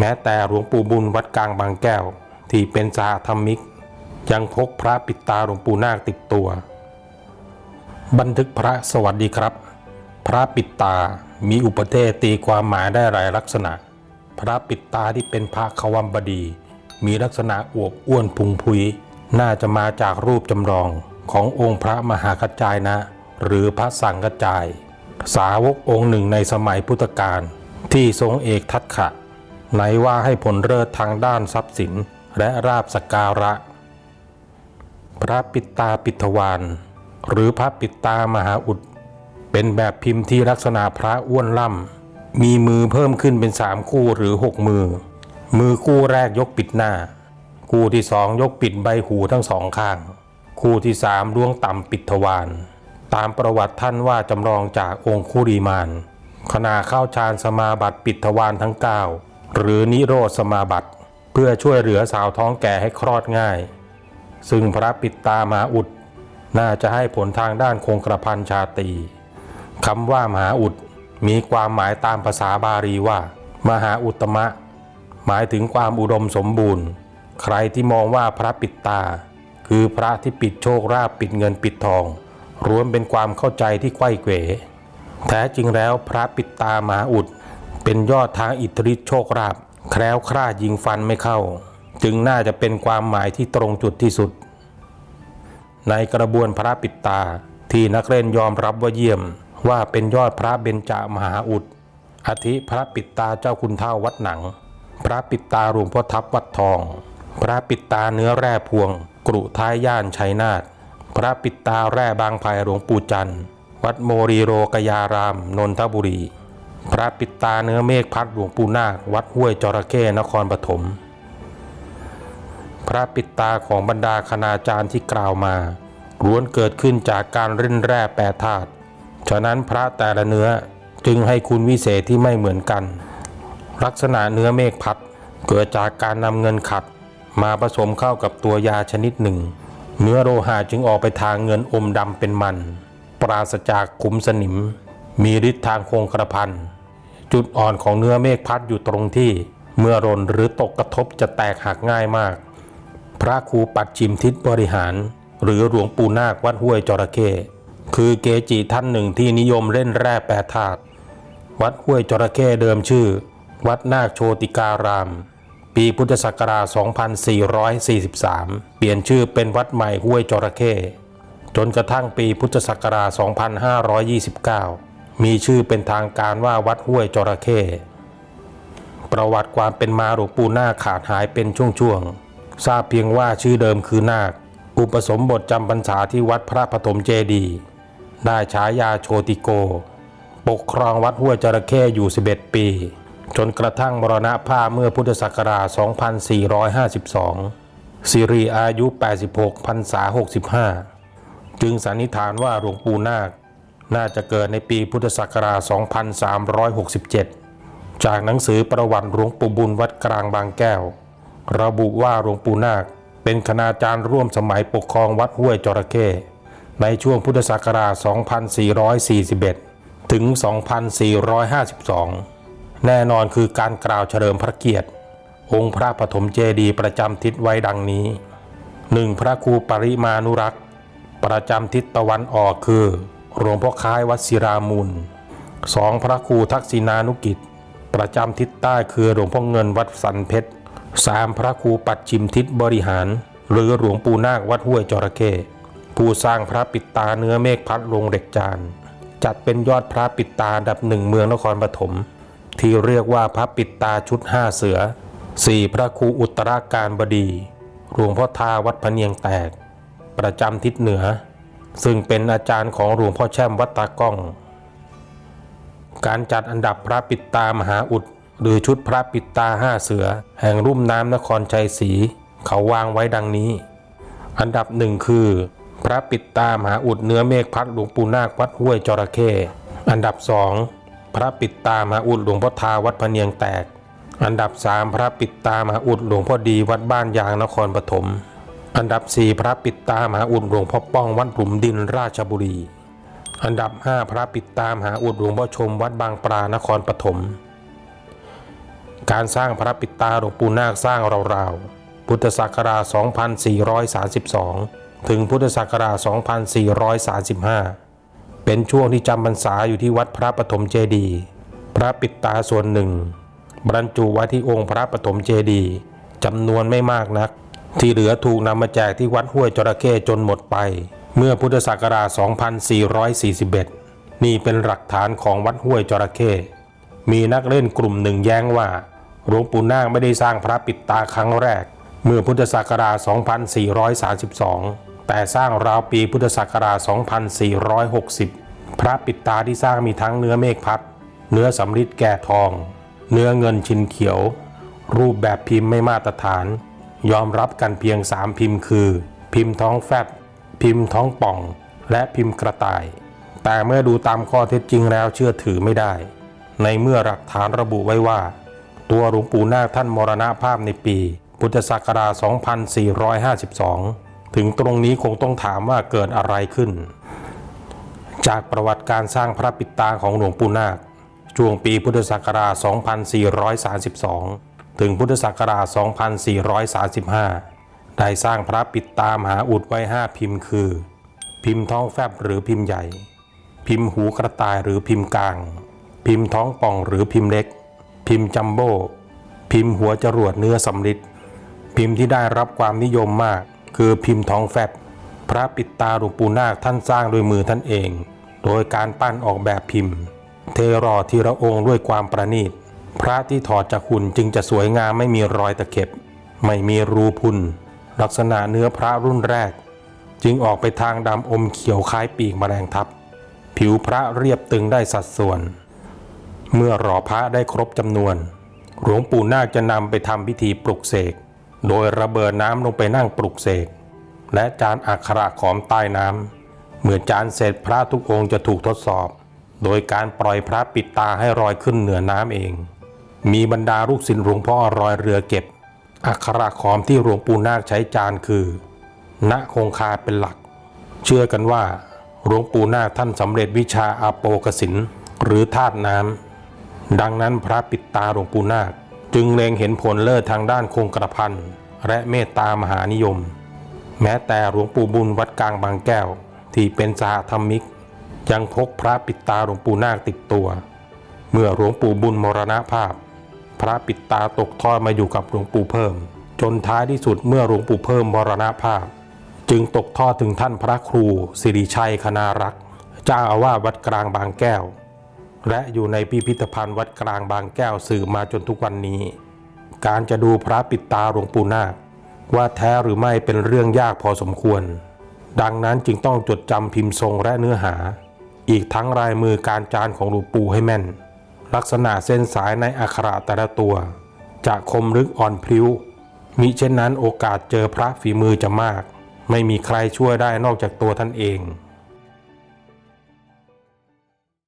แม้แต่หลวงปู่บุญวัดกลางบางแก้ว ที่เป็นสาธรรมิก ยังพกพระปิดตาหลวงปู่นาคติดตัว บันทึกพระสวัสดีครับ พระปิดตามีอุปเทศตีความหมายได้หลายลักษณะ พระปิดตาที่เป็นพระขวัมบดี มีลักษณะอวบอ้วนพุงพุย น่าจะมาจากรูปจำลองขององค์พระมหากัจจายนะ หรือพระสังกัจจาย สาวกองค์หนึ่งในสมัยพุทธกาลที่ทรงเอกทัตขะ ไหนว่าให้ผลเลิศทางด้านทรัพย์สินและราบสกการะ พระปิตาปิตวานหรือพระปิตามหาอุด เป็นแบบพิมพ์ที่ลักษณะพระอ้วนล่ำ มีมือเพิ่มขึ้นเป็นสามคู่หรือหกมือ มือคู่แรกยกปิดหน้า คู่ที่สองยกปิดใบหูทั้งสองข้าง คู่ที่สามล้วงต่ำปิดทวารตามประวัติท่านว่าจำลองจากองคุรีมานขณะเข้าฌานสมาบัติปิดทวารทั้ง9 หรือนิโรธสมาบัติ เพื่อช่วยเหลือสาวท้องแก่ให้คลอดง่าย ซึ่งพระปิดตามหาอุดน่าจะให้ผลทางด้านคงกระพันชาตีคำว่ามหาอุดมีความหมายตามภาษาบาลีว่า มหาอุตมะ หมายถึงความอุดมสมบูรณ์ ใครที่มองว่าพระปิดตา คือพระที่ปิดโชคราบปิดเงินปิดทองรวมเป็นความเข้าใจที่ไข้เขวแท้จริงแล้วพระปิดตามหาอุด เป็นยอดทางอิทธิฤทธิโชคราบแคล้วคลาดยิงฟันไม่เข้า จึงน่าจะเป็นความหมายที่ตรงจุดที่สุด ในกระบวนพระปิดตาที่นักเล่นยอมรับว่าเยี่ยมว่าเป็นยอดพระเบญจมหาอุดอาทิพระปิดตาเจ้าคุณเท่าวัดหนัง พระปิดตาหลวงพ่อทับวัดทอง พระปิดตาเนื้อแร่พวง กรุท้ายย่านชัยนาทพระปิดตาแร่บางไผ่หลวงปู่จันทร์ วัดโมรีโรกยาราม นนทบุรี พระปิดตาเนื้อเมฆพัดหลวงปู่นาควัดห้วยจระเข้นครปฐม พระปิดตาของบรรดาคณาจารย์ที่กล่าวมาล้วนเกิดขึ้นจากการรินแร่แปรธาตุ ฉะนั้นพระแต่ละเนื้อจึงให้คุณวิเศษที่ไม่เหมือนกัน ลักษณะเนื้อเมฆพัดเกิดจากการนำเงินขัด มาผสมเข้ากับตัวยาชนิดหนึ่ง เนื้อโลหะจึงออกไปทางเงินอมดำเป็นมัน ปราศจากขุมสนิม มีฤทธิ์ทางโคงกระพันจุดอ่อนของเนื้อเมฆพัดอยู่ตรงที่ เมื่อรนหรือตกกระทบจะแตกหักง่ายมาก พระครูปัดจิมทิศบริหาร หรือหลวงปู่นาควัดห้วยจระเข้คือเกจิท่านหนึ่งที่นิยมเล่นแร่แปรธาตุวัดห้วยจระเข้เดิมชื่อ วัดนาคโชติการาม ปีพุทธศักราช 2443 เปลี่ยนชื่อเป็นวัดใหม่ห้วยจระเข้จนกระทั่งปีพุทธศักราช 2529 มีชื่อเป็นทางการว่าวัดห้วยจระเข้ประวัติความเป็นมาหลวงปู่นาคขาดหายเป็นช่วงๆทราบเพียงว่าชื่อเดิมคือนาค อุปสมบทจำพรรษาที่วัดพระปฐมเจดีย์ได้ฉายาโชติโก ปกครองวัดห้วยจระเข้อยู่ 11 ปี จนกระทั่งมรณภาพเมื่อพุทธศักราช 2452 สิริอายุ 86พรรษา 65 จึงสันนิษฐานว่าหลวงปู่นาค น่าจะเกิดในปีพุทธศักราช 2367 จากหนังสือประวัติหลวงปู่บุญวัดกลางบางแก้ว ระบุว่าหลวงปู่นาค เป็นคณาจารย์ร่วมสมัยปกครองวัดห้วยจระเข้ในช่วงพุทธศักราช 2441 ถึง 2452 แน่นอนคือการกล่าวเฉลิมพระเกียรติ องค์พระปฐมเจดีย์ประจำทิศไว้ดังนี้ 1. พระครูปริมานุรักษ์ ประจำทิศตะวันออกคือ หลวงพ่อค้ายวัดศิรามูล 2. พระครูทักษินานุกิจ ประจำทิศใต้คือหลวงพ่อเงินวัดสันเพชร 3. พระครูปัดชิมทิศบริหาร หรือหลวงปู่นาควัดห้วยจระเข้ผู้สร้างพระปิดตาเนื้อเมฆพัดลงเหล็กจาน จัดเป็นยอดพระปิดตาดับหนึ่งเมืองนครปฐมที่เรียกว่าพระปิดตาชุดห้าเสือ 4. พระครูอุตราการบดีหลวงพ่อทาวัดพเนียงแตก ประจำทิศเหนือ ซึ่งเป็นอาจารย์ของหลวงพ่อแช่มวัดตากล้อง การจัดอันดับพระปิดตามหาอุด หรือชุดพระปิดตาห้าเสือ แห่งรุ่มน้ำนครชัยศรีเขาวางไว้ดังนี้ อันดับหนึ่งคือ พระปิดตามหาอุดเนื้อเมฆพัดหลวงปู่นาควัดห้วยจระเข้อันดับสองพระปิดตามหาอุดหลวงพ่อทาวัดพะเนียงแตก อันดับสามพระปิดตามหาอุดหลวงพ่อดีวัดบ้านยางนครปฐม อันดับสี่พระปิดตามหาอุดหลวงพ่อป้องวัดหลุมดินราชบุรี อันดับ 5 พระปิดตามหาอุดหลวงพ่อชมวัดบางปรานครปฐม การสร้างพระปิดตาหลวงปู่นาคสร้างราวๆ พุทธศักราช 2432 ถึงพุทธศักราช 2435 เป็นช่วงที่จำพรรษาอยู่ที่วัดพระปฐมเจดี พระปิดตาส่วนหนึ่ง บรรจุไว้ที่องค์พระปฐมเจดีจำนวนไม่มากนัก ที่เหลือถูกนำมาแจกที่วัดห้วยจระเข้จนหมดไป เมื่อพุทธศักราช 2441 นี่เป็นหลักฐานของวัดห้วยจระเข้มีนักเล่นกลุ่มหนึ่งแย้งว่าหลวงปู่นาคไม่ได้สร้างพระปิดตาครั้งแรก เมื่อพุทธศักราช 2432 แต่สร้างราวปีพุทธศักราช 2460 พระปิดตาที่สร้างมีทั้งเนื้อเมฆพัด เนื้อสำริดแก่ทอง เนื้อเงินชินเขียว รูปแบบพิมพ์ไม่มาตรฐาน ยอมรับกันเพียง 3 พิมพ์คือ พิมพ์ท้องแฟบ พิมพ์ท้องป่อง และพิมพ์กระต่าย แต่เมื่อดูตามข้อเท็จจริงแล้วเชื่อถือไม่ได้ ในเมื่อหลักฐานระบุไว้ว่า ตัวหลวงปู่นาคท่านมรณภาพในปี พุทธศักราช 2452 ถึงตรงนี้คงต้องถามว่าเกิดอะไรขึ้น จากประวัติการสร้างพระปิดตาของหลวงปู่นาคช่วงปีพุทธศักราช 2432 ถึงพุทธศักราช 2435 ได้สร้างพระปิดตามหาอุดไว้5พิมพ์คือ พิมพ์ท้องแฟบหรือพิมพ์ใหญ่ พิมพ์หูกระต่ายหรือพิมพ์กลาง พิมพ์ท้องป่องหรือพิมพ์เล็ก พิมพ์จัมโบ้พิมพ์หัวจรวดเนื้อสำริดพิมพ์ที่ได้รับความนิยมมาก คือพิมพ์ท้องแฟบพระปิดตาหลวงปู่นาคท่านสร้างด้วยมือท่านเอง โดยการปั้นออกแบบพิมพ์ เทรอทีละองค์ด้วยความประณีต พระที่ถอดจากหุ่นจึงจะสวยงามไม่มีรอยตะเข็บ ไม่มีรูพุนลักษณะเนื้อพระรุ่นแรก จึงออกไปทางดำอมเขียวคล้ายปีกแมลงทับ ผิวพระเรียบตึงได้สัดส่วน เมื่อหล่อพระได้ครบจำนวน หลวงปู่นาคจะนำไปทำพิธีปลุกเสก โดยระเบิดน้ำลงไปนั่งปลุกเสก และจานอักขระขอมใต้น้ำเมื่อจานเสร็จพระทุกองค์จะถูกทดสอบ โดยการปล่อยพระปิดตาให้ลอยขึ้นเหนือน้ำเอง มีบรรดาลูกศิษย์หลวงพ่อรอยเรือเก็บ อักขระขอมที่หลวงปู่นาคใช้จานคือ ณคงคาเป็นหลัก เชื่อกันว่าหลวงปู่นาคท่านสำเร็จวิชาอาโปกสินหรือธาตุน้ำดังนั้นพระปิดตาหลวงปู่นาค จึงเล็งเห็นผลเลิศทางด้านคงกระพันและเมตตามหานิยม แม้แต่หลวงปู่บุญวัดกลางบางแก้ว ที่เป็นสหธรรมิก ยังพกพระปิดตาหลวงปู่นาคติดตัว เมื่อหลวงปู่บุญมรณภาพ พระปิดตาตกทอดมาอยู่กับหลวงปู่เพิ่ม จนท้ายที่สุดเมื่อหลวงปู่เพิ่มมรณภาพ จึงตกทอดถึงท่านพระครูสิริชัยคณารักษ์เจ้าอาวาสวัดกลางบางแก้ว และอยู่ในพิพิธภัณฑ์วัดกลางบางแก้วสืบมาจนทุกวันนี้ การจะดูพระปิดตาหลวงปู่นาคว่าแท้หรือไม่เป็นเรื่องยากพอสมควร ดังนั้นจึงต้องจดจำพิมพ์ทรงและเนื้อหา อีกทั้งลายมือการจานของหลวงปู่ให้แม่น ลักษณะเส้นสายในอักขระแต่ละตัว จะคมลึกอ่อนพลิ้ว มิเช่นนั้นโอกาสเจอพระฝีมือจะมาก ไม่มีใครช่วยได้นอกจากตัวท่านเอง